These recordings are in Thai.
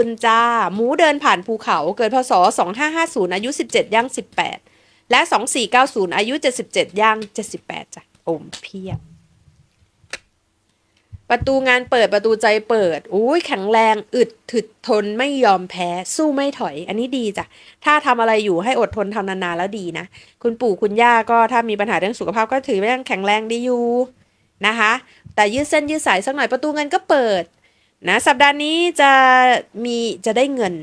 คุณจ้าหมูเดินผ่านภูเขาเกิดพศ 2550 อายุ 17 ย่าง 18 และ 2490 อายุ 77 ย่าง 78 จ้ะอมเพียบ ประตูงานเปิดประตูใจเปิดอุ้ยแข็งแรง อึดถึดทนไม่ยอมแพ้ สู้ไม่ถอย อันนี้ดีจ้ะ ถ้าทำอะไรอยู่ให้อดทนทำนานๆแล้วดีนะ คุณปู่คุณย่าก็ถ้ามีปัญหาเรื่องสุขภาพก็ถือว่ายังแข็งแรงดีอยู่นะคะ แต่ยืดเส้นยืดสายสักหน่อยประตูเงินก็เปิด นะสัปดาห์นี้จะมีจะได้เงิน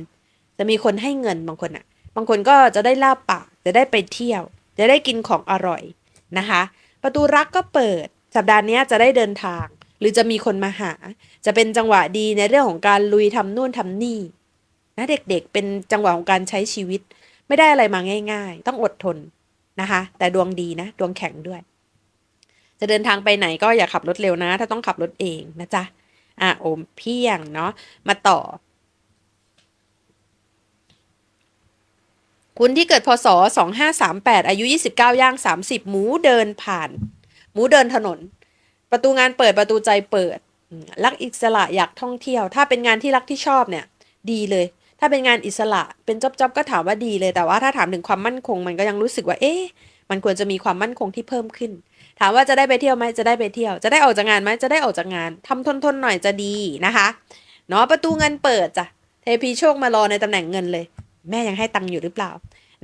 จะมีคนให้เงินบางคนอะ่ะบางคนก็จะได้ลาบปากจะได้ไปเที่ยว จะได้กินของอร่อยนะคะ ประตูรักก็เปิด สัปดาห์นี้จะได้เดินทาง หรือจะมีคนมาหา จะเป็นจังหวะดีในเรื่องของการลุยทำนู่นทำนี่นะเด็กๆ เป็นจังหวะของการใช้ชีวิต ไม่ได้อะไรมาง่าย ๆ ต้องอดทนนะคะ แต่ดวงดีนะ ดวงแข็งด้วย จะเดินทางไปไหนก็อย่าขับรถเร็วนะ ถ้าต้องขับรถเองนะจ๊ะ อะโอมเพียงเนาะมาต่อ คุณที่เกิดพศ 2538 อายุ 29 ย่าง 30 หมูเดินผ่าน หมูเดินถนน ประตูงานเปิดประตูใจเปิด รักอิสระอยากท่องเที่ยว ถ้าเป็นงานที่รักที่ชอบเนี่ย ดีเลย ถ้าเป็นงานอิสระเป็นจ๊อบๆก็ถามว่าดีเลยแต่ว่าถ้าถามถึงความมั่นคงมันก็ยังรู้สึกว่า เอ๊ะ มันควรจะมีความมั่นคงที่เพิ่มขึ้น ถามว่าจะได้ไปเที่ยวไหมจะได้ไปเที่ยว จะได้ออกจากงานไหมจะได้ออกจากงานทำทนทนๆหน่อยจะดีนะคะเนาะประตูเงินเปิดจ้ะเทพีโชคมารอในตำแหน่งเงินเลย แม่ยังให้ตังค์อยู่หรือเปล่า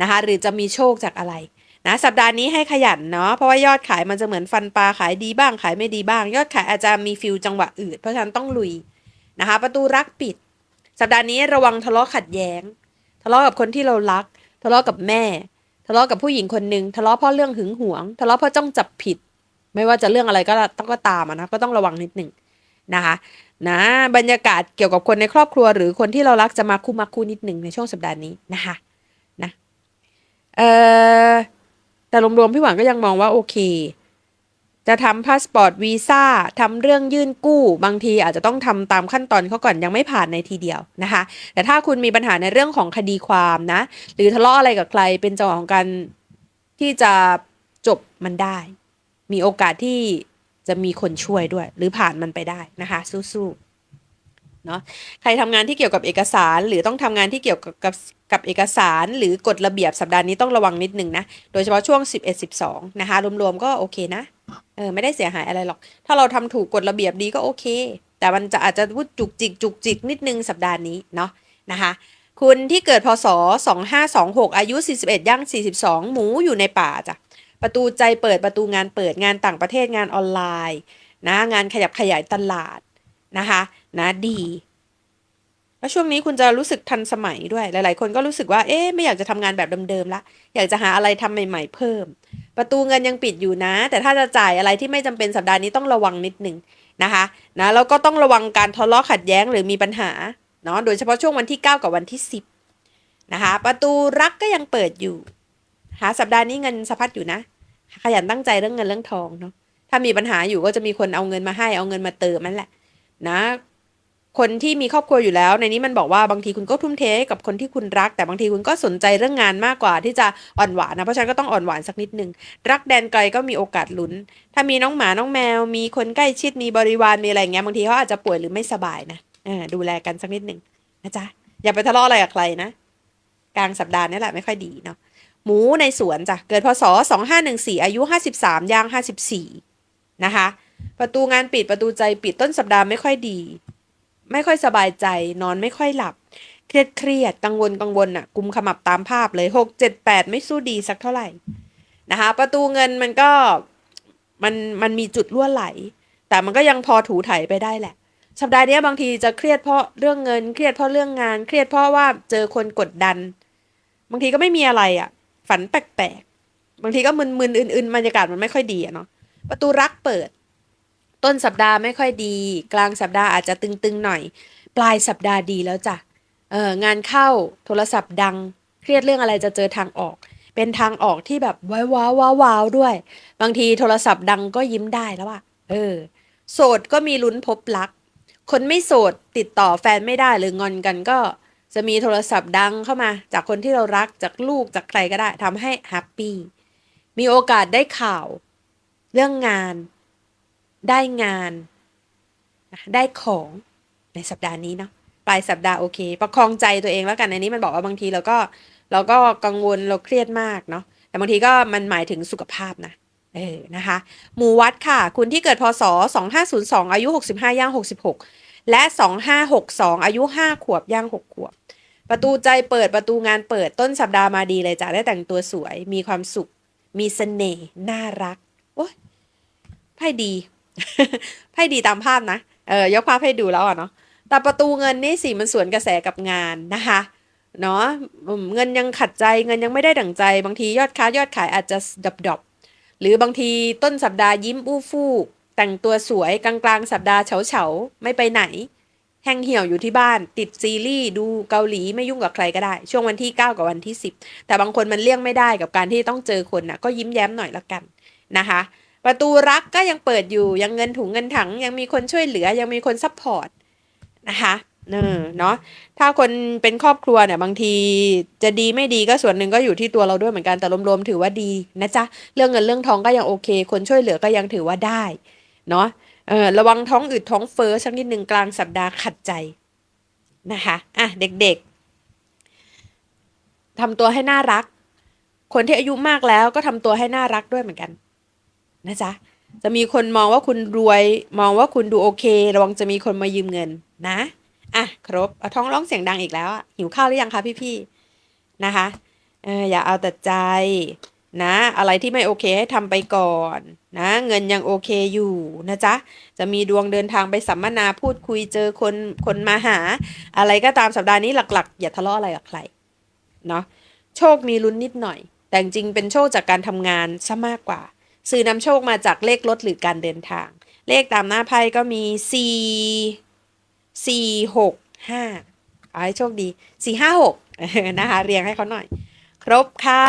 นะคะ หรือจะมีโชคจากอะไรนะสัปดาห์นี้ให้ขยันเนาะเพราะว่ายอดขายมันจะเหมือนฟันปลาขายดีบ้างขายไม่ดีบ้าง ยอดขายอาจจะมีฟิลจังหวะอืดเพราะฉะนั้นต้องลุยนะคะ ประตูรักปิด สัปดาห์นี้ระวังทะเลาะขัดแย้ง ทะเลาะกับคนที่เรารัก ทะเลาะกับแม่ ทะเลาะกับผู้หญิงคนหนึ่งทะเลาะเพราะเรื่องหึงหวง ทะเลาะเพราะจ้องจับผิด ไม่ว่าจะเรื่องอะไรก็ต้องก็ตามนะก็ต้องระวังนิดหนึ่งนะคะนะบรรยากาศเกี่ยวกับคนในครอบครัว หรือคนที่เรารักจะมาคู่มาคู่นิดหนึ่งในช่วงสัปดาห์นี้นะคะนะเออแต่รวมๆพี่หวานก็ยังมองว่าโอเค จะทำพาสปอร์ตวีซ่าทำเรื่องยื่นกู้ บางทีอาจจะต้องทำตามขั้นตอนเขาก่อนยังไม่ผ่านในทีเดียวนะคะ แต่ถ้าคุณมีปัญหาในเรื่องของคดีความนะ หรือทะเลาะอะไรกับใครเป็นจังหวะของการที่จะจบมันได้ มีโอกาสที่จะมีคนช่วยด้วย หรือผ่านมันไปได้นะคะ สู้ๆเนาะใครทำงานที่เกี่ยวกับเอกสาร หรือต้องทำงานที่เกี่ยวกับกับกับเอกสารหรือกฎระเบียบสัปดาห์นี้ต้องระวังนิดนึงนะ โดยเฉพาะช่วง 11 12 นะคะรวมๆก็โอเคนะ เออไม่ได้เสียหายอะไรหรอก ถ้าเราทำถูกกฎระเบียบดีก็โอเค แต่มันจะอาจจะวุดจุกจิกจุกจิกนิดนึงสัปดาห์นี้เนาะนะคะคุณที่เกิดพศ 2526 อายุ 41 ย่าง 42 หมูอยู่ในป่าจ้ะ ประตูใจเปิดประตูงานเปิดงานต่างประเทศงานออนไลน์นะงานขยับขยายตลาดนะคะนะดี แล้วช่วงนี้คุณจะรู้สึกทันสมัยด้วย หลาย ๆ คนก็รู้สึกว่า เอ๊ะไม่อยากจะทำงานแบบเดิมๆละ อยากจะหาอะไรทำใหม่ ๆ เพิ่ม ประตูเงินยังปิดอยู่นะ แต่ถ้าจะจ่ายอะไรที่ไม่จำเป็นสัปดาห์นี้ต้องระวังนิดหนึ่งนะคะนะแล้วก็ต้องระวังการทะเลาะขัดแย้งหรือมีปัญหาเนาะโดยเฉพาะช่วงวันที่ 9 กับวันที่ 10นะคะประตูรักก็ยังเปิดอยู่หาสัปดาห์นี้เงินสะพัดอยู่นะ ขยันตั้งใจเรื่องเงินเรื่องทองเนาะถ้ามีปัญหาอยู่ก็จะมีคนเอาเงินมาให้เอาเงินมาเติมนั่นแหละนะ คนที่มีครอบครัวอยู่แล้ว ในนี้มันบอกว่าบางทีคุณก็ทุ่มเทกับคนที่คุณรัก แต่บางทีคุณก็สนใจเรื่องงานมากกว่าที่จะอ่อนหวานนะเพราะฉะนั้นก็ต้องอ่อนหวานสักนิดนึงรักแดนไกลก็มีโอกาสลุ้น ถ้ามีน้องหมาน้องแมว มีคนใกล้ชิดมีบริวารมีอะไรเงี้ยบางทีเขาอาจจะป่วยหรือไม่สบายนะดูแลกันสักนิดหนึ่งนะจ๊ะอย่าไปทะเลาะอะไรกับใครนะ กลางสัปดาห์นี่แหละไม่ค่อยดีเนาะหมูในสวนจ้ะเกิดพศ2514 อายุ 53ย่าง54 นะคะ ประตูงานปิดประตูใจปิดต้นสัปดาห์ไม่ค่อยดี ไม่ค่อยสบายใจ นอนไม่ค่อยหลับ เครียดเครียดกังวลกังวลอะ กุมขมับตามภาพเลย6 7 8ไม่สู้ดีสักเท่าไหร่นะคะ ประตูเงินมันก็มันมันมีจุดรั่วไหล แต่มันก็ยังพอถูไถไปได้แหละสัปดาห์นี้บางทีจะเครียดเพราะเรื่องเงิน เครียดเพราะเรื่องงาน เครียดเพราะว่าเจอคนกดดัน บางทีก็ไม่มีอะไรอะ ฝันแปลกๆบางทีก็มึนๆอื่นๆบรรยากาศมันไม่ค่อยดีอะเนาะประตูรักเปิด ต้นสัปดาห์ไม่ค่อยดี กลางสัปดาห์อาจจะตึงๆหน่อย ปลายสัปดาห์ดีแล้วจ้ะเอองานเข้าโทรศัพท์ดัง เครียดเรื่องอะไรจะเจอทางออก เป็นทางออกที่แบบว้าวว้าวว้าวว้าวด้วย บางทีโทรศัพท์ดังก็ยิ้มได้แล้วอะเออ โสดก็มีลุ้นพบรัก คนไม่โสดติดต่อแฟนไม่ได้หรืองอนกันก็จะมีโทรศัพท์ดังเข้ามา จากคนที่เรารักจากลูกจากใครก็ได้ทำให้แฮปปี้มีโอกาสได้ข่าว เรื่องงาน ได้งานนะได้ของในสัปดาห์นี้เนาะปลายสัปดาห์โอเค ประคองใจตัวเองแล้วกันอันนี้มันบอกว่าบางทีเราก็เราก็กังวลเราเครียดมากเนาะแต่บางทีก็มันหมายถึงสุขภาพนะเออนะคะหมู่วัดค่ะ คุณที่เกิดพศ 2502 อายุ 65 ย่าง 66 และ 2562 อายุ 5 ขวบย่าง 6 ขวบ ประตูใจเปิดประตูงานเปิดต้นสัปดาห์มาดีเลยจ้ะได้แต่งตัวสวย มีความสุข มีเสน่ห์น่ารัก โอ้ยไพ่ดี ไพ่ดีตามภาพนะเออยกภาพให้ดูแล้วอะเนาะแต่ประตูเงินนี่สิมันสวนกระแสกับงานนะคะเนาะเงินยังขัดใจเงินยังไม่ได้ดั่งใจ บางทียอดค้ายอดขายอาจจะดับดบหรือบางทีต้นสัปดาห์ยิ้มอู้ฟู่แต่งตัวสวยกลางกลางๆ สัปดาห์เฉาเฉาไม่ไปไหน แห้งเหี่ยวอยู่ที่บ้าน ติดซีรีส์ดูเกาหลีไม่ยุ่งกับใครก็ได้ ช่วงวันที่ 9 กับวันที่ 10 แต่บางคนมันเลี่ยงไม่ได้กับการที่ต้องเจอคนนะก็ยิ้มแย้มหน่อยละกันนะคะ ประตูรักก็ยังเปิดอยู่ยังเงินถุงเงินถัง ยังมีคนช่วยเหลือยังมีคนซัพพอร์ตนะคะเออเนาะถ้าคนเป็นครอบครัวเนี่ยบางทีจะดีไม่ดีก็ส่วนหนึ่งก็อยู่ที่ตัวเราด้วยเหมือนกันแต่รวมๆถือว่าดีนะจ๊ะเรื่องเงินเรื่องทองก็ยังโอเค คนช่วยเหลือก็ยังถือว่าได้เนาะเออระวังท้องอืดท้องเฟ้อสักนิดหนึ่งกลางสัปดาห์ขัดใจนะคะอะเด็กๆทำตัวให้น่ารัก คนที่อายุมากแล้วก็ทำตัวให้น่ารักด้วยเหมือนกัน นะจ๊ะจะมีคนมองว่าคุณรวย มองว่าคุณดูโอเค ระวังจะมีคนมายืมเงินนะอะครบเอาท้องร้องเสียงดังอีกแล้วอะหิวข้าวหรือยังคะพี่ๆนะคะเอออย่าเอาแต่ใจนะ อะไรที่ไม่โอเคให้ทำไปก่อนนะ เงินยังโอเคอยู่นะจ๊ะ จะมีดวงเดินทางไปสัมมนาพูดคุยเจอคนคนมาหา อะไรก็ตามสัปดาห์นี้หลัก ๆ อย่าทะเลาะอะไรกับใครเนาะโชคมีลุ้นนิดหน่อย แต่จริงๆเป็นโชคจากการทำงานซะมากกว่า สื่อนำโชคมาจากเลขรถหรือการเดินทาง เลขตามหน้าไพ่ก็มี 4 4 6 5ขอให้โชคดี 4 5 6นะคะเรียงให้เขาหน่อย ครบค่ะ